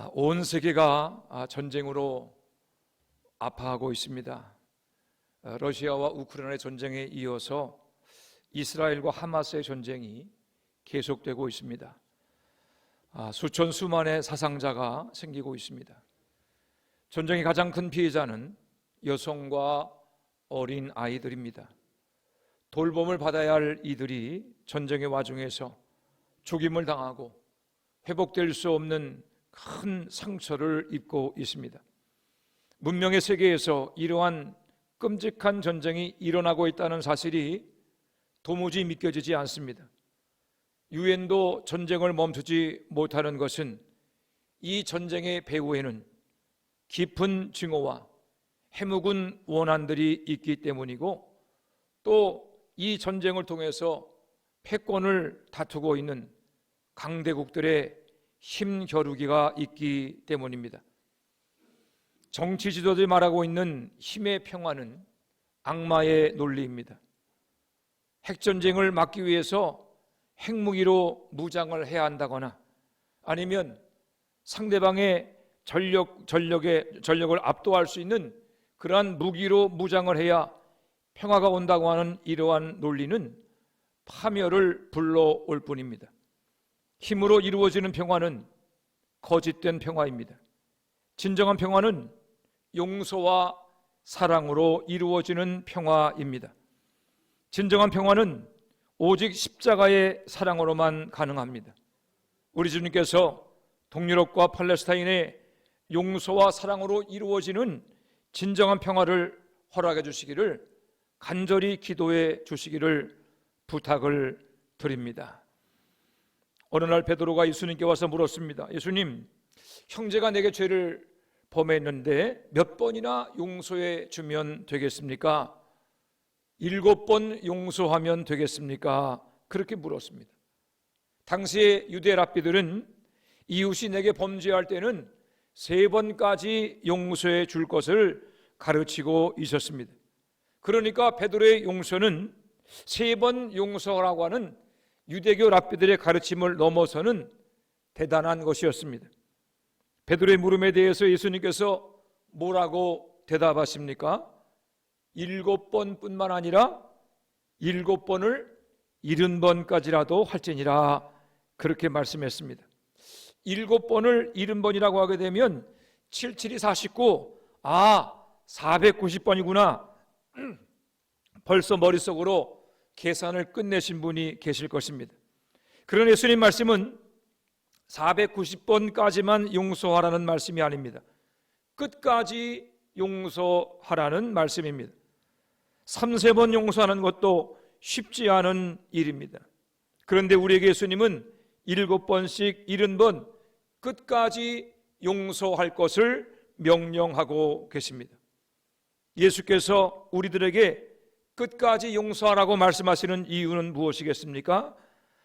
아, 온 세계가 아, 전쟁으로 아파하고 있습니다. 아, 러시아와 우크라이나의 전쟁에 이어서 이스라엘과 하마스의 전쟁이 계속되고 있습니다. 아, 수천 수만의 사상자가 생기고 있습니다. 전쟁의 가장 큰 피해자는 여성과 어린 아이들입니다. 돌봄을 받아야 할 이들이 전쟁의 와중에서 죽임을 당하고 회복될 수 없는 큰 상처를 입고 있습니다. 문명의 세계에서 이러한 끔찍한 전쟁이 일어나고 있다는 사실이 도무지 믿겨지지 않습니다. 유엔도 전쟁을 멈추지 못하는 것은 이 전쟁의 배후에는 깊은 증오와 해묵은 원한들이 있기 때문이고 또 이 전쟁을 통해서 패권을 다투고 있는 강대국들의 힘겨루기가 있기 때문입니다. 정치 지도자들이 말하고 있는 힘의 평화는 악마의 논리입니다. 핵전쟁을 막기 위해서 핵무기로 무장을 해야 한다거나 아니면 상대방의 전력, 전력의, 전력을 압도할 수 있는 그러한 무기로 무장을 해야 평화가 온다고 하는 이러한 논리는 파멸을 불러올 뿐입니다. 힘으로 이루어지는 평화는 거짓된 평화입니다. 진정한 평화는 용서와 사랑으로 이루어지는 평화입니다. 진정한 평화는 오직 십자가의 사랑으로만 가능합니다. 우리 주님께서 동유럽과 팔레스타인의 용서와 사랑으로 이루어지는 진정한 평화를 허락해 주시기를 간절히 기도해 주시기를 부탁을 드립니다. 어느 날 베드로가 예수님께 와서 물었습니다. 예수님, 형제가 내게 죄를 범했는데 몇 번이나 용서해 주면 되겠습니까? 일곱 번 용서하면 되겠습니까? 그렇게 물었습니다. 당시의 유대 랍비들은 이웃이 내게 범죄할 때는 세 번까지 용서해 줄 것을 가르치고 있었습니다. 그러니까 베드로의 용서는 세 번 용서라고 하는 유대교 랍비들의 가르침을 넘어서는 대단한 것이었습니다. 베드로의 물음에 대해서 예수님께서 뭐라고 대답하십니까? 일곱 번뿐만 아니라 일곱 번을 일흔 번까지라도 할지니라 그렇게 말씀했습니다. 일곱 번을 일흔 번이라고 하게 되면 77이 49, 아 490번이구나 벌써 머릿속으로 계산을 끝내신 분이 계실 것입니다. 그런 예수님 말씀은 490번까지만 용서하라는 말씀이 아닙니다. 끝까지 용서하라는 말씀입니다. 3, 세 번 용서하는 것도 쉽지 않은 일입니다. 그런데 우리에게 예수님은 일곱 번씩 일흔 번 끝까지 용서할 것을 명령하고 계십니다. 예수께서 우리들에게 끝까지 용서하라고 말씀하시는 이유는 무엇이겠습니까?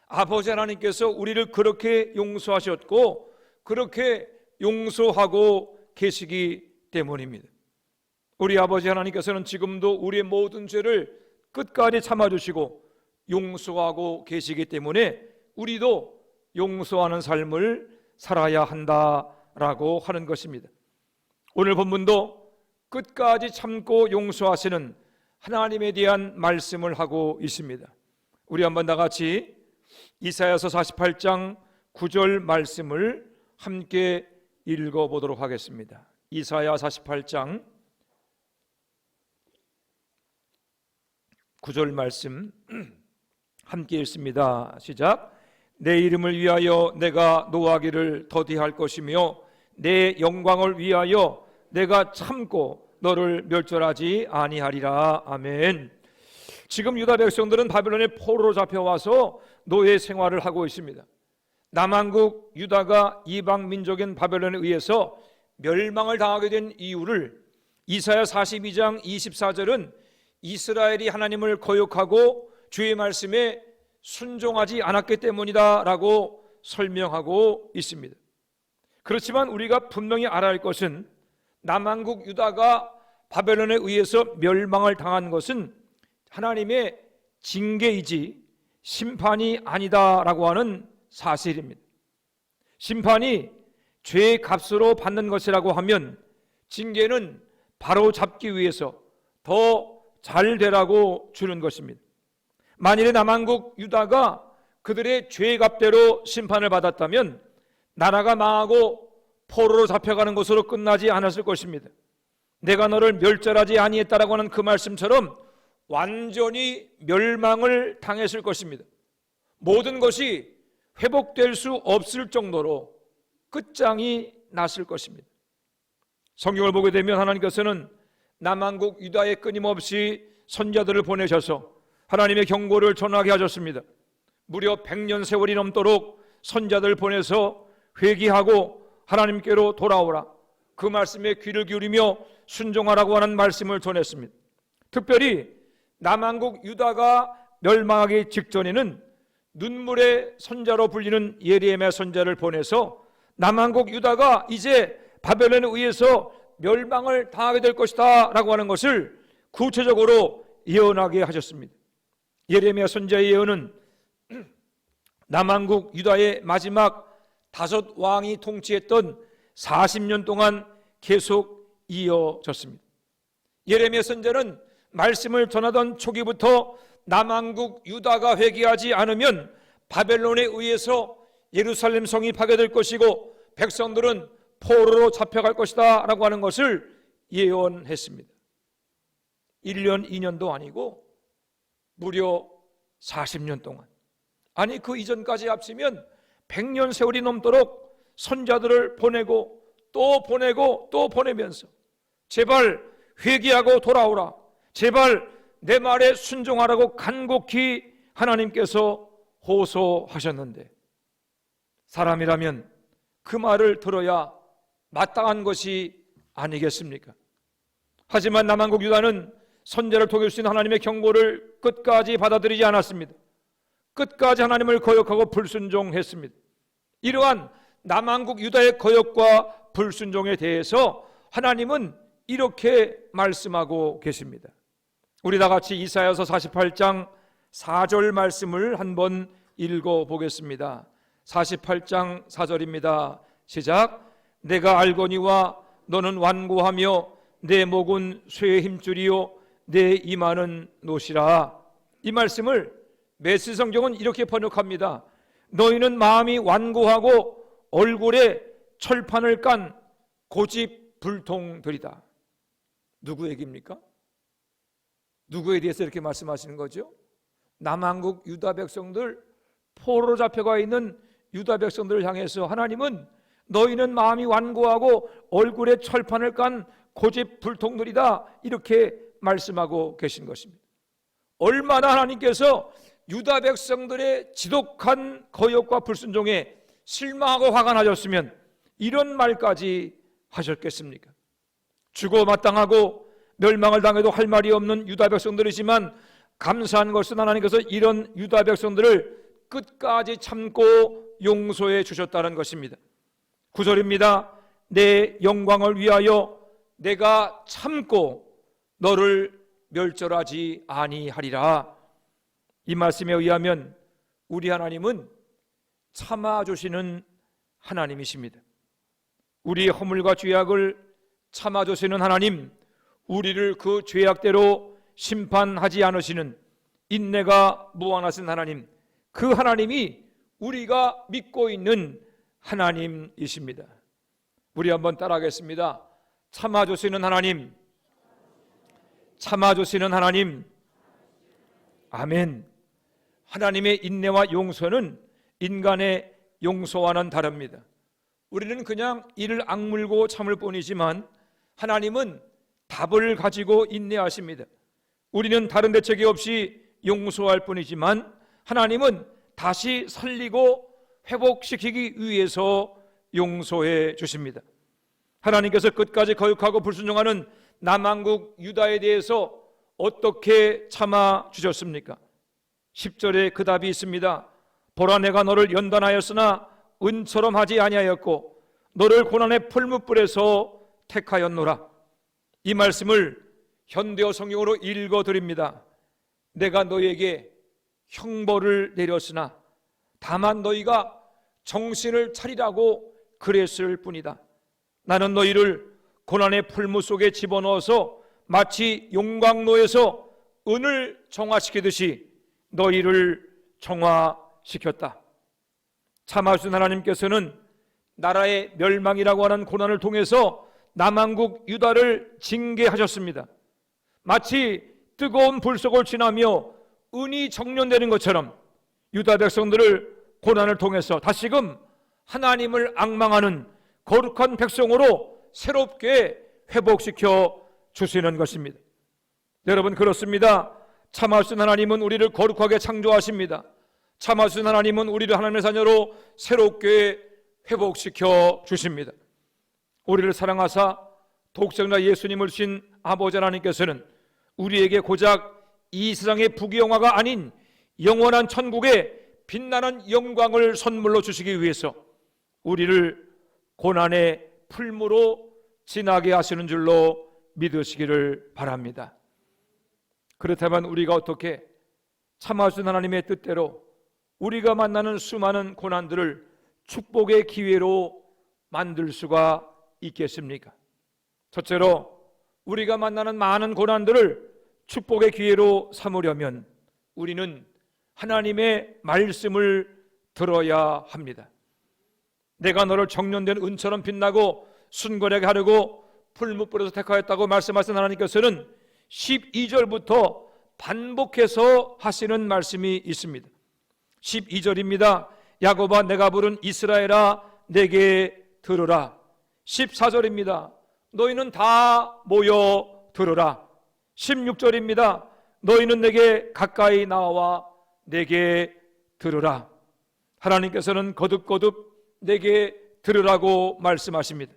아버지 하나님께서 우리를 그렇게 용서하셨고 그렇게 용서하고 계시기 때문입니다. 우리 아버지 하나님께서는 지금도 우리의 모든 죄를 끝까지 참아주시고 용서하고 계시기 때문에 우리도 용서하는 삶을 살아야 한다라고 하는 것입니다. 오늘 본문도 끝까지 참고 용서하시는 하나님에 대한 말씀을 하고 있습니다. 우리 한번 다 같이 이사야서 48장 9절 말씀을 함께 읽어 보도록 하겠습니다. 이사야 48장 9절 말씀 함께 읽습니다. 시작. 내 이름을 위하여 내가 노하기를 더디할 것이며 내 영광을 위하여 내가 참고 너를 멸절하지 아니하리라. 아멘. 지금 유다 백성들은 바벨론의 포로로 잡혀와서 노예 생활을 하고 있습니다. 남한국 유다가 이방 민족인 바벨론에 의해서 멸망을 당하게 된 이유를 이사야 42장 24절은 이스라엘이 하나님을 거역하고 주의 말씀에 순종하지 않았기 때문이다라고 설명하고 있습니다. 그렇지만 우리가 분명히 알아야 할 것은 남한국 유다가 바벨론에 의해서 멸망을 당한 것은 하나님의 징계이지 심판이 아니다라고 하는 사실입니다. 심판이 죄의 값으로 받는 것이라고 하면 징계는 바로 잡기 위해서 더 잘 되라고 주는 것입니다. 만일에 남한국 유다가 그들의 죄의 값대로 심판을 받았다면 나라가 망하고 포로로 잡혀가는 것으로 끝나지 않았을 것입니다. 내가 너를 멸절하지 아니했다라고 하는 그 말씀처럼 완전히 멸망을 당했을 것입니다. 모든 것이 회복될 수 없을 정도로 끝장이 났을 것입니다. 성경을 보게 되면 하나님께서는 남한국 유다에 끊임없이 선자들을 보내셔서 하나님의 경고를 전하게 하셨습니다. 무려 100년 세월이 넘도록 선자들 보내서 회개하고 하나님께로 돌아오라. 그 말씀에 귀를 기울이며 순종하라고 하는 말씀을 전했습니다. 특별히 남한국 유다가 멸망하기 직전에는 눈물의 선자로 불리는 예리엠의 선자를 보내서 남한국 유다가 이제 바벨론에 의해서 멸망을 당하게 될 것이다 라고 하는 것을 구체적으로 예언하게 하셨습니다. 예레미야 선자의 예언은 남한국 유다의 마지막 다섯 왕이 통치했던 40년 동안 계속 이어졌습니다. 예레미야 선자는 말씀을 전하던 초기부터 남한국 유다가 회개하지 않으면 바벨론에 의해서 예루살렘 성이 파괴될 것이고 백성들은 포로로 잡혀갈 것이다 라고 하는 것을 예언했습니다. 1년, 2년도 아니고 무려 40년 동안 아니 그 이전까지 합치면 100년 세월이 넘도록 선자들을 보내고 또 보내고 또 보내면서 제발 회개하고 돌아오라 제발 내 말에 순종하라고 간곡히 하나님께서 호소하셨는데 사람이라면 그 말을 들어야 마땅한 것이 아니겠습니까? 하지만 남한국 유다는 선제를 통해 주신 하나님의 경고를 끝까지 받아들이지 않았습니다. 끝까지 하나님을 거역하고 불순종했습니다. 이러한 남한국 유다의 거역과 불순종에 대해서 하나님은 이렇게 말씀하고 계십니다. 우리 다 같이 이사야서 48장 4절 말씀을 한번 읽어 보겠습니다. 48장 4절입니다. 시작. 내가 알거니와 너는 완고하며 내 목은 쇠의 힘줄이요 내 이마는 노시라. 이 말씀을 메시 성경은 이렇게 번역합니다. 너희는 마음이 완고하고 얼굴에 철판을 깐 고집 불통들이다. 누구 얘기입니까? 누구에 대해서 이렇게 말씀하시는 거죠? 남한국 유다 백성들 포로로 잡혀가 있는 유다 백성들을 향해서 하나님은 너희는 마음이 완고하고 얼굴에 철판을 깐 고집 불통들이다 이렇게 말씀하고 계신 것입니다. 얼마나 하나님께서 유다 백성들의 지독한 거역과 불순종에 실망하고 화가 나셨으면 이런 말까지 하셨겠습니까? 죽어 마땅하고 멸망을 당해도 할 말이 없는 유다 백성들이지만 감사한 것은 하나님께서 이런 유다 백성들을 끝까지 참고 용서해 주셨다는 것입니다. 구절입니다. 내 영광을 위하여 내가 참고 너를 멸절하지 아니하리라. 이 말씀에 의하면 우리 하나님은 참아 주시는 하나님이십니다. 우리의 허물과 죄악을 참아 주시는 하나님, 우리를 그 죄악대로 심판하지 않으시는 인내가 무한하신 하나님, 그 하나님이 우리가 믿고 있는 하나님이십니다. 우리 한번 따라하겠습니다. 참아주시는 하나님, 참아주시는 하나님, 아멘. 하나님의 인내와 용서는 인간의 용서와는 다릅니다. 우리는 그냥 이를 악물고 참을 뿐이지만 하나님은 답을 가지고 인내하십니다. 우리는 다른 대책이 없이 용서할 뿐이지만 하나님은 다시 살리고 회복시키기 위해서 용서해 주십니다. 하나님께서 끝까지 거역하고 불순종하는 남한국 유다에 대해서 어떻게 참아 주셨습니까? 10절에 그 답이 있습니다. 보라 내가 너를 연단하였으나 은처럼 하지 아니하였고 너를 고난의 풀무불에서 택하였노라. 이 말씀을 현대어 성경으로 읽어 드립니다. 내가 너에게 형벌을 내렸으나 다만 너희가 정신을 차리라고 그랬을 뿐이다. 나는 너희를 고난의 풀무 속에 집어넣어서 마치 용광로에서 은을 정화시키듯이 너희를 정화시켰다. 참아주신 하나님께서는 나라의 멸망이라고 하는 고난을 통해서 남한국 유다를 징계하셨습니다. 마치 뜨거운 불 속을 지나며 은이 정련되는 것처럼 유다 백성들을 고난을 통해서 다시금 하나님을 악망하는 거룩한 백성으로 새롭게 회복시켜 주시는 것입니다. 여러분 그렇습니다. 참하신 하나님은 우리를 거룩하게 창조하십니다. 참하신 하나님은 우리를 하나님의 자녀로 새롭게 회복시켜 주십니다. 우리를 사랑하사 독생자 예수님을 주신 아버지 하나님께서는 우리에게 고작 이 세상의 부귀영화가 아닌 영원한 천국의 빛나는 영광을 선물로 주시기 위해서 우리를 고난의 풀무로 지나게 하시는 줄로 믿으시기를 바랍니다. 그렇다면 우리가 어떻게 참아주신 하나님의 뜻대로 우리가 만나는 수많은 고난들을 축복의 기회로 만들 수가 있겠습니까? 첫째로 우리가 만나는 많은 고난들을 축복의 기회로 삼으려면 우리는 하나님의 말씀을 들어야 합니다. 내가 너를 정년된 은처럼 빛나고 순결하게 하려고 풀무불에서 택하였다고 말씀하신 하나님께서는 12절부터 반복해서 하시는 말씀이 있습니다. 12절입니다. 야고바 내가 부른 이스라엘아 내게 들으라. 14절입니다. 너희는 다 모여 들으라. 16절입니다. 너희는 내게 가까이 나와 내게 들으라. 하나님께서는 거듭거듭 내게 들으라고 말씀하십니다.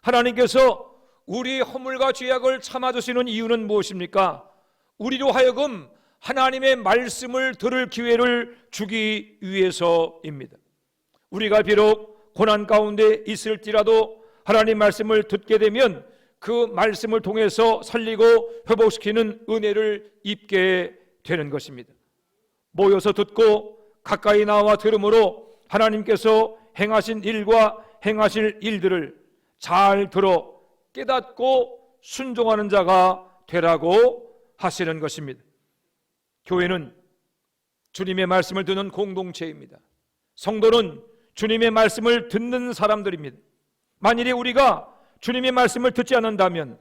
하나님께서 우리 허물과 죄악을 참아주시는 이유는 무엇입니까? 우리로 하여금 하나님의 말씀을 들을 기회를 주기 위해서입니다. 우리가 비록 고난 가운데 있을지라도 하나님 말씀을 듣게 되면 그 말씀을 통해서 살리고 회복시키는 은혜를 입게 되는 것입니다. 모여서 듣고 가까이 나와 들음으로 하나님께서 행하신 일과 행하실 일들을 잘 들어 깨닫고 순종하는 자가 되라고 하시는 것입니다. 교회는 주님의 말씀을 듣는 공동체입니다. 성도는 주님의 말씀을 듣는 사람들입니다. 만일에 우리가 주님의 말씀을 듣지 않는다면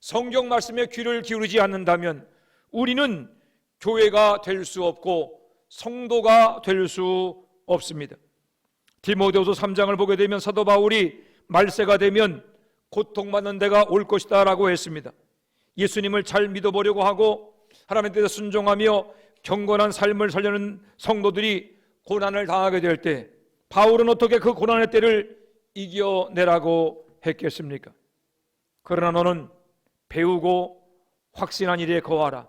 성경 말씀에 귀를 기울이지 않는다면 우리는 교회가 될 수 없고 성도가 될 수 없습니다. 디모데후서 3장을 보게 되면 사도 바울이 말세가 되면 고통받는 데가 올 것이다 라고 했습니다. 예수님을 잘 믿어보려고 하고 하나님 뜻에 순종하며 경건한 삶을 살려는 성도들이 고난을 당하게 될 때 바울은 어떻게 그 고난의 때를 이겨내라고 했겠습니까? 그러나 너는 배우고 확신한 일에 거하라.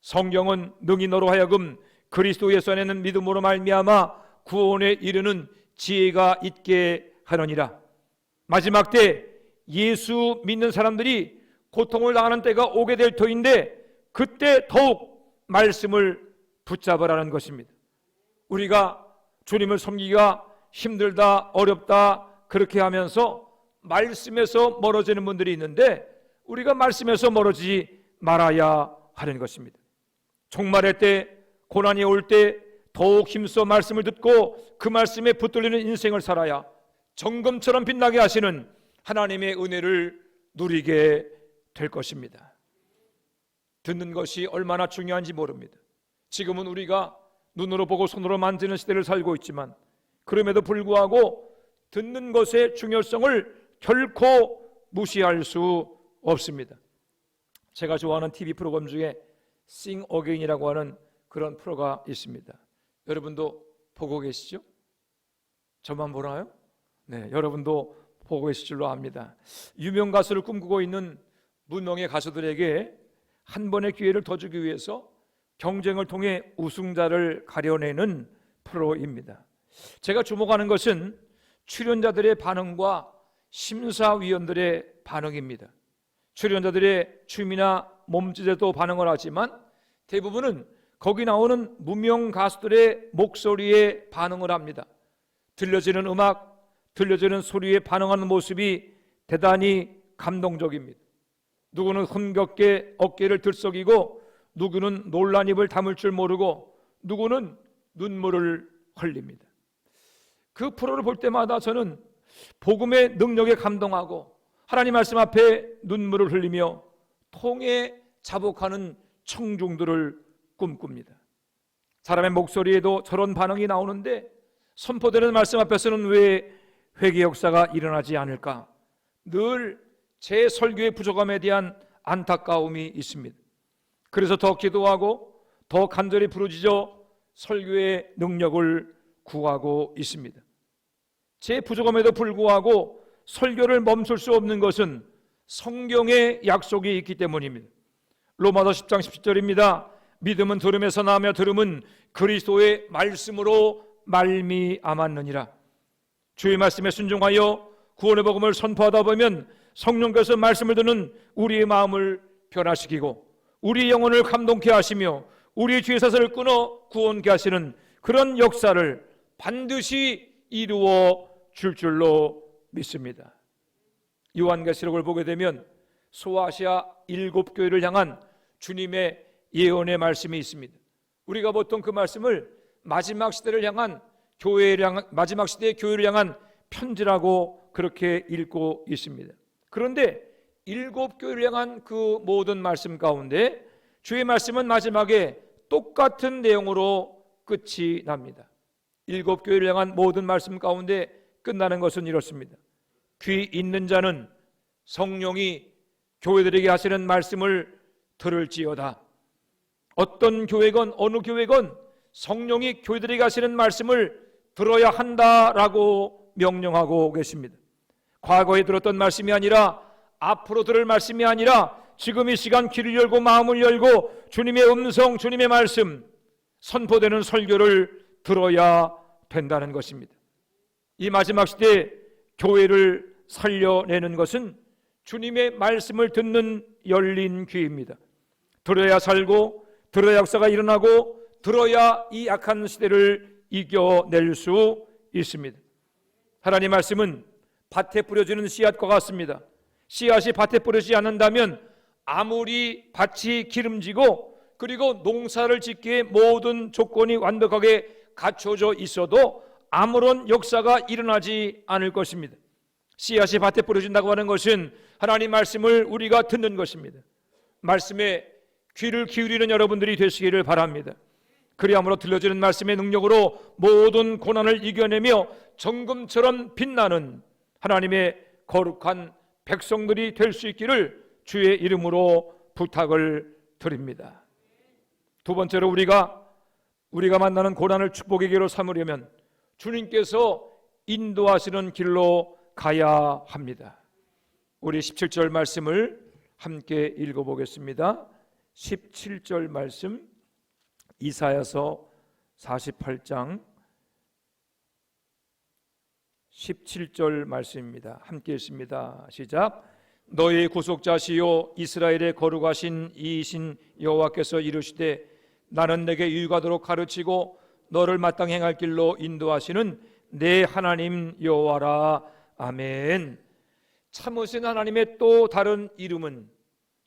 성경은 능히 너로 하여금 그리스도 예수 안에는 믿음으로 말미암아 구원에 이르는 지혜가 있게 하느니라. 마지막 때 예수 믿는 사람들이 고통을 당하는 때가 오게 될 터인데 그때 더욱 말씀을 붙잡으라는 것입니다. 우리가 주님을 섬기기가 힘들다, 어렵다, 그렇게 하면서 말씀에서 멀어지는 분들이 있는데 우리가 말씀에서 멀어지지 말아야 하는 것입니다. 종말의 때, 고난이 올 때 더욱 힘써 말씀을 듣고 그 말씀에 붙들리는 인생을 살아야 정금처럼 빛나게 하시는 하나님의 은혜를 누리게 될 것입니다. 듣는 것이 얼마나 중요한지 모릅니다. 지금은 우리가 눈으로 보고 손으로 만지는 시대를 살고 있지만 그럼에도 불구하고 듣는 것의 중요성을 결코 무시할 수 없습니다. 제가 좋아하는 TV 프로그램 중에 Sing Again이라고 하는 그런 프로가 있습니다. 여러분도 보고 계시죠? 저만 보나요? 네, 여러분도 보고 계실 줄로 압니다. 유명 가수를 꿈꾸고 있는 무명의 가수들에게 한 번의 기회를 더 주기 위해서 경쟁을 통해 우승자를 가려내는 프로입니다. 제가 주목하는 것은 출연자들의 반응과 심사위원들의 반응입니다. 출연자들의 춤이나 몸짓에도 반응을 하지만 대부분은 거기 나오는 무명 가수들의 목소리에 반응을 합니다. 들려지는 음악, 들려지는 소리에 반응하는 모습이 대단히 감동적입니다. 누구는 흥겹게 어깨를 들썩이고 누구는 놀란 입을 다물 줄 모르고 누구는 눈물을 흘립니다. 그 프로를 볼 때마다 저는 복음의 능력에 감동하고 하나님 말씀 앞에 눈물을 흘리며 통에 자복하는 청중들을 꿈꿉니다. 사람의 목소리에도 저런 반응이 나오는데 선포되는 말씀 앞에서는 왜 회개 역사가 일어나지 않을까? 늘 제 설교의 부족함에 대한 안타까움이 있습니다. 그래서 더 기도하고 더 간절히 부르짖어 설교의 능력을 구하고 있습니다. 제 부족함에도 불구하고 설교를 멈출 수 없는 것은 성경의 약속이 있기 때문입니다. 로마서 10장 17절입니다. 믿음은 들음에서 나며 들음은 그리스도의 말씀으로 말미암았느니라. 주의 말씀에 순종하여 구원의 복음을 선포하다 보면 성령께서 말씀을 듣는 우리의 마음을 변화시키고 우리 영혼을 감동케 하시며 우리의 죄 사슬을 끊어 구원케 하시는 그런 역사를 반드시 이루어 줄 줄로 믿습니다. 요한계시록을 보게 되면 소아시아 일곱 교회를 향한 주님의 예언의 말씀이 있습니다. 우리가 보통 그 말씀을 마지막 시대를 향한 교회를 향한 마지막 시대의 교회를 향한 편지라고 그렇게 읽고 있습니다. 그런데 일곱 교회를 향한 그 모든 말씀 가운데 주의 말씀은 마지막에 똑같은 내용으로 끝이 납니다. 일곱 교회를 향한 모든 말씀 가운데 끝나는 것은 이렇습니다. 귀 있는 자는 성령이 교회들에게 하시는 말씀을 들을지어다. 어떤 교회건 어느 교회건 성령이 교회들에게 하시는 말씀을 들어야 한다라고 명령하고 계십니다. 과거에 들었던 말씀이 아니라 앞으로 들을 말씀이 아니라 지금 이 시간 귀를 열고 마음을 열고 주님의 음성, 주님의 말씀 선포되는 설교를 들어야 된다는 것입니다. 이 마지막 시대 교회를 살려내는 것은 주님의 말씀을 듣는 열린 귀입니다. 들어야 살고 들어야 역사가 일어나고 들어야 이 약한 시대를 이겨낼 수 있습니다. 하나님 말씀은 밭에 뿌려지는 씨앗과 같습니다. 씨앗이 밭에 뿌려지지 않는다면 아무리 밭이 기름지고 그리고 농사를 짓기에 모든 조건이 완벽하게 갖춰져 있어도 아무런 역사가 일어나지 않을 것입니다. 씨앗이 밭에 뿌려진다고 하는 것은 하나님 말씀을 우리가 듣는 것입니다. 말씀에 귀를 기울이는 여러분들이 되시기를 바랍니다. 그리함으로 들려지는 말씀의 능력으로 모든 고난을 이겨내며 정금처럼 빛나는 하나님의 거룩한 백성들이 될 수 있기를 주의 이름으로 부탁을 드립니다. 두 번째로 우리가 우리가 만나는 고난을 축복의 기로 삼으려면 주님께서 인도하시는 길로 가야 합니다. 우리 17절 말씀을 함께 읽어보겠습니다. 17절 말씀 이사야서 48장 17절 말씀입니다. 함께 읽습니다. 시작. 너의 구속자시요 이스라엘의 거룩하신 이신 여호와께서 이르시되 나는 내게 유익하도록 가르치고 너를 마땅히 행할 길로 인도하시는 내 하나님 여호와라. 아멘. 참으신 하나님의 또 다른 이름은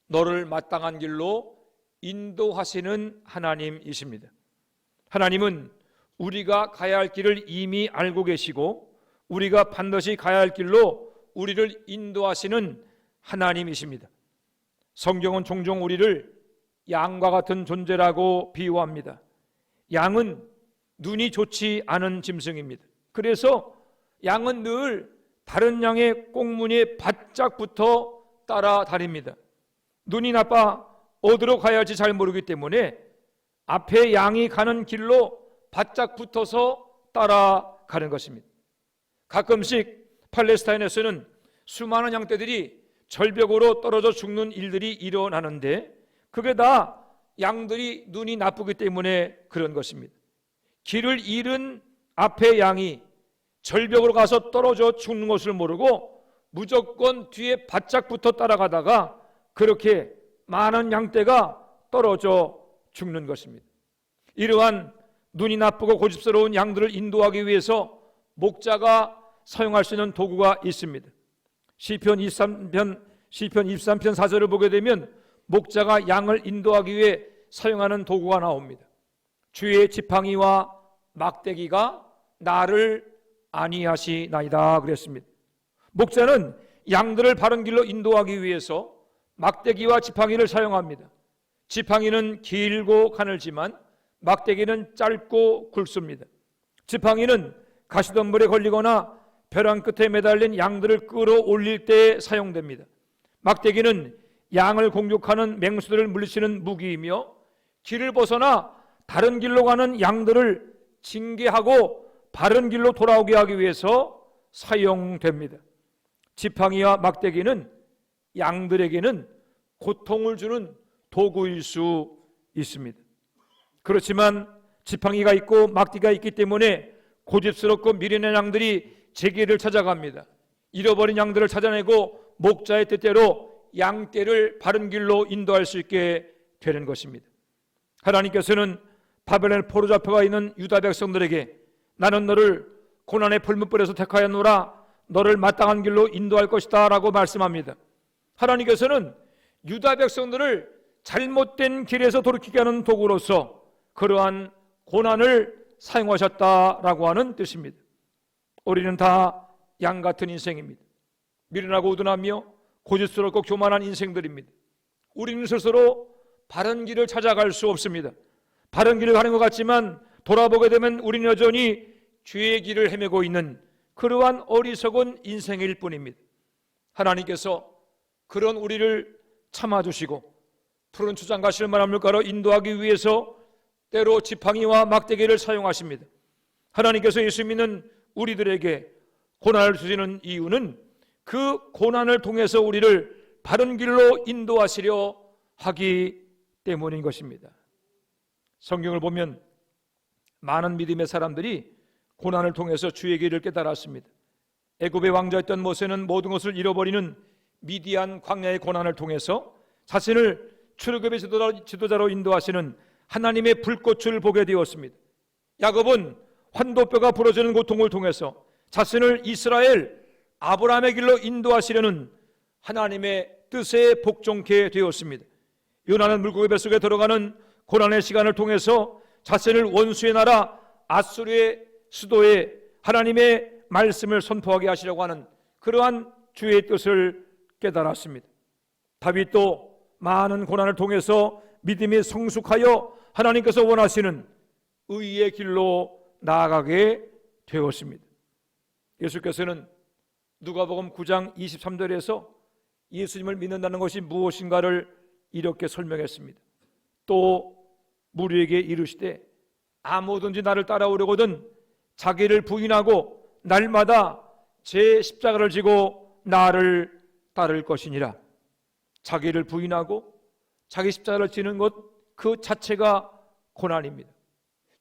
너를 마땅한 길로 인도하시는 하나님이십니다. 하나님은 우리가 가야 할 길을 이미 알고 계시고 우리가 반드시 가야 할 길로 우리를 인도하시는 하나님이십니다. 성경은 종종 우리를 양과 같은 존재라고 비유합니다. 양은 눈이 좋지 않은 짐승입니다. 그래서 양은 늘 다른 양의 꽁무니에 바짝 붙어 따라다닙니다. 눈이 나빠 어디로 가야 할지 잘 모르기 때문에 앞에 양이 가는 길로 바짝 붙어서 따라가는 것입니다. 가끔씩 팔레스타인에서는 수많은 양떼들이 절벽으로 떨어져 죽는 일들이 일어나는데 그게 다 양들이 눈이 나쁘기 때문에 그런 것입니다. 길을 잃은 앞에 양이 절벽으로 가서 떨어져 죽는 것을 모르고 무조건 뒤에 바짝 붙어 따라가다가 그렇게 많은 양떼가 떨어져 죽는 것입니다. 이러한 눈이 나쁘고 고집스러운 양들을 인도하기 위해서 목자가 사용할 수 있는 도구가 있습니다. 시편 23편 시편 23편 4절을 보게 되면 목자가 양을 인도하기 위해 사용하는 도구가 나옵니다. 주의 지팡이와 막대기가 나를 아니하시나이다 그랬습니다. 목자는 양들을 바른 길로 인도하기 위해서 막대기와 지팡이를 사용합니다. 지팡이는 길고 가늘지만 막대기는 짧고 굵습니다. 지팡이는 가시덤불에 걸리거나 벼랑 끝에 매달린 양들을 끌어올릴 때 사용됩니다. 막대기는 양을 공격하는 맹수들을 물리치는 무기이며 길을 벗어나 다른 길로 가는 양들을 징계하고 바른 길로 돌아오게 하기 위해서 사용됩니다. 지팡이와 막대기는 양들에게는 고통을 주는 도구일 수 있습니다. 그렇지만 지팡이가 있고 막대기가 있기 때문에 고집스럽고 미련한 양들이 제기를 찾아갑니다. 잃어버린 양들을 찾아내고 목자의 뜻대로 양떼를 바른 길로 인도할 수 있게 되는 것입니다. 하나님께서는 바벨론 포로 잡혀가 있는 유다 백성들에게 나는 너를 고난의 풀무불에서 택하였노라 너를 마땅한 길로 인도할 것이다 라고 말씀합니다. 하나님께서는 유다 백성들을 잘못된 길에서 돌이키게 하는 도구로서 그러한 고난을 사용하셨다라고 하는 뜻입니다. 우리는 다 양 같은 인생입니다. 미련하고 우둔하며 고집스럽고 교만한 인생들입니다. 우리는 스스로 바른 길을 찾아갈 수 없습니다. 바른 길을 가는 것 같지만 돌아보게 되면 우리는 여전히 죄의 길을 헤매고 있는 그러한 어리석은 인생일 뿐입니다. 하나님께서 그런 우리를 참아주시고 푸른 추장 실을 만한 물가로 인도하기 위해서 때로 지팡이와 막대기를 사용하십니다. 하나님께서 예수 믿는 우리들에게 고난을 주시는 이유는 그 고난을 통해서 우리를 바른 길로 인도하시려 하기 때문인 것입니다. 성경을 보면 많은 믿음의 사람들이 고난을 통해서 주의 길을 깨달았습니다. 애굽의 왕자였던 모세는 모든 것을 잃어버리는 미디안 광야의 고난을 통해서 자신을 출애굽의 지도자로 인도하시는 하나님의 불꽃을 보게 되었습니다. 야곱은 환도뼈가 부러지는 고통을 통해서 자신을 이스라엘 아브라함의 길로 인도하시려는 하나님의 뜻에 복종케 되었습니다. 요나는 물고기 뱃속에 들어가는 고난의 시간을 통해서 자신을 원수의 나라 아수르의 수도에 하나님의 말씀을 선포하게 하시려고 하는 그러한 주의 뜻을 깨달았습니다. 다윗도 많은 고난을 통해서 믿음이 성숙하여 하나님께서 원하시는 의의 길로 나아가게 되었습니다. 예수께서는 누가복음 9장 23절에서 예수님을 믿는다는 것이 무엇인가를 이렇게 설명했습니다. 또 무리에게 이르시되 아무든지 나를 따라오려거든 자기를 부인하고 날마다 제 십자가를 지고 나를 따를 것이니라. 자기를 부인하고 자기 십자가를 지는 것 그 자체가 고난입니다.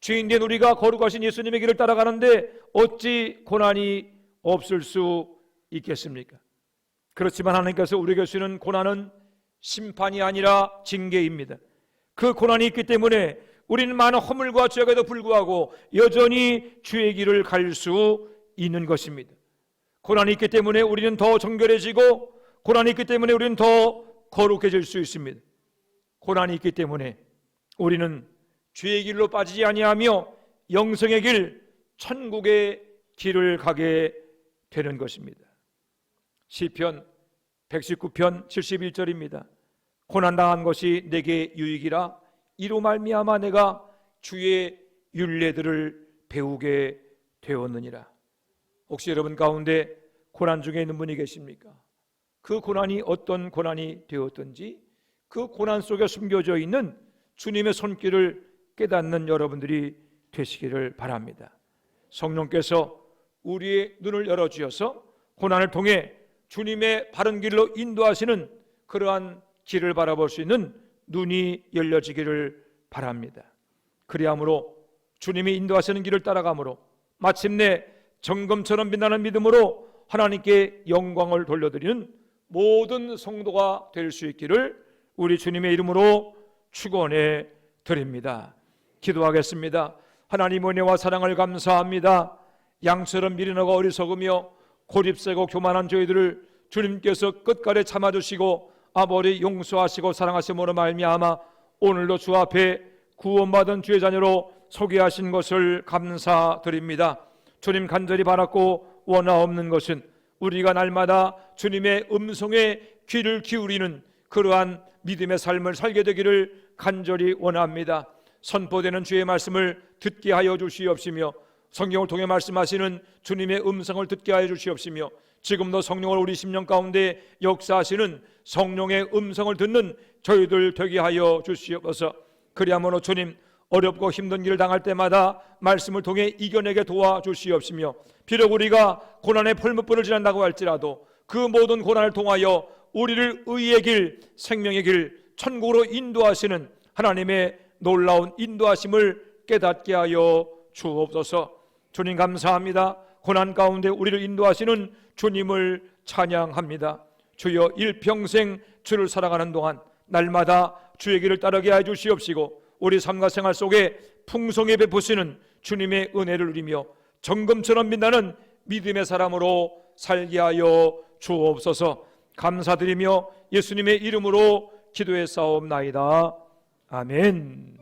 주인된 우리가 거룩하신 예수님의 길을 따라가는데 어찌 고난이 없을 수 있겠습니까? 그렇지만 하나님께서 우리에게 주시는 고난은 심판이 아니라 징계입니다. 그 고난이 있기 때문에 우리는 많은 허물과 죄에도 불구하고 여전히 주의 길을 갈 수 있는 것입니다. 고난이 있기 때문에 우리는 더 정결해지고 고난이 있기 때문에 우리는 더 거룩해질 수 있습니다. 고난이 있기 때문에 우리는 죄의 길로 빠지지 아니하며 영성의 길, 천국의 길을 가게 되는 것입니다. 시편 119편 71절입니다. 고난 당한 것이 내게 유익이라 이로 말미암아 내가 주의 윤례들을 배우게 되었느니라. 혹시 여러분 가운데 고난 중에 있는 분이 계십니까? 그 고난이 어떤 고난이 되었든지 그 고난 속에 숨겨져 있는 주님의 손길을 깨닫는 여러분들이 되시기를 바랍니다. 성령께서 우리의 눈을 열어 주셔서 고난을 통해 주님의 바른 길로 인도하시는 그러한 길을 바라볼 수 있는 눈이 열려지기를 바랍니다. 그리함으로 주님이 인도하시는 길을 따라가므로 마침내 정금처럼 빛나는 믿음으로 하나님께 영광을 돌려드리는 모든 성도가 될 수 있기를 우리 주님의 이름으로 축원해 드립니다. 기도하겠습니다. 하나님 은혜와 사랑을 감사합니다. 양처럼 미련하고 어리석으며 고집세고 교만한 저희들을 주님께서 끝까지 참아주시고 아버지 용서하시고 사랑하심으로 말미암아 오늘도 주 앞에 구원받은 주의 자녀로 소개하신 것을 감사드립니다. 주님 간절히 바랐고 원하옵는 것은 우리가 날마다 주님의 음성에 귀를 기울이는 그러한 믿음의 삶을 살게 되기를 간절히 원합니다. 선포되는 주의 말씀을 듣게 하여 주시옵시며 성경을 통해 말씀하시는 주님의 음성을 듣게 하여 주시옵시며 지금도 성령을 우리 심령 가운데 역사하시는 성령의 음성을 듣는 저희들 되게 하여 주시옵소서. 그리하므로 주님 어렵고 힘든 일을 당할 때마다 말씀을 통해 이겨내게 도와주시옵시며 비록 우리가 고난의 풀무불을 지난다고 할지라도 그 모든 고난을 통하여 우리를 의의 길, 생명의 길, 천국으로 인도하시는 하나님의 놀라운 인도하심을 깨닫게 하여 주옵소서. 주님 감사합니다. 고난 가운데 우리를 인도하시는 주님을 찬양합니다. 주여 일평생 주를 살아가는 동안 날마다 주의 길을 따르게 해 주시옵시고 우리 삶과 생활 속에 풍성히 베푸시는 주님의 은혜를 누리며 정금처럼 빛나는 믿음의 사람으로 살게 하여 주옵소서 감사드리며 예수님의 이름으로 기도해 싸움나이다. 아멘.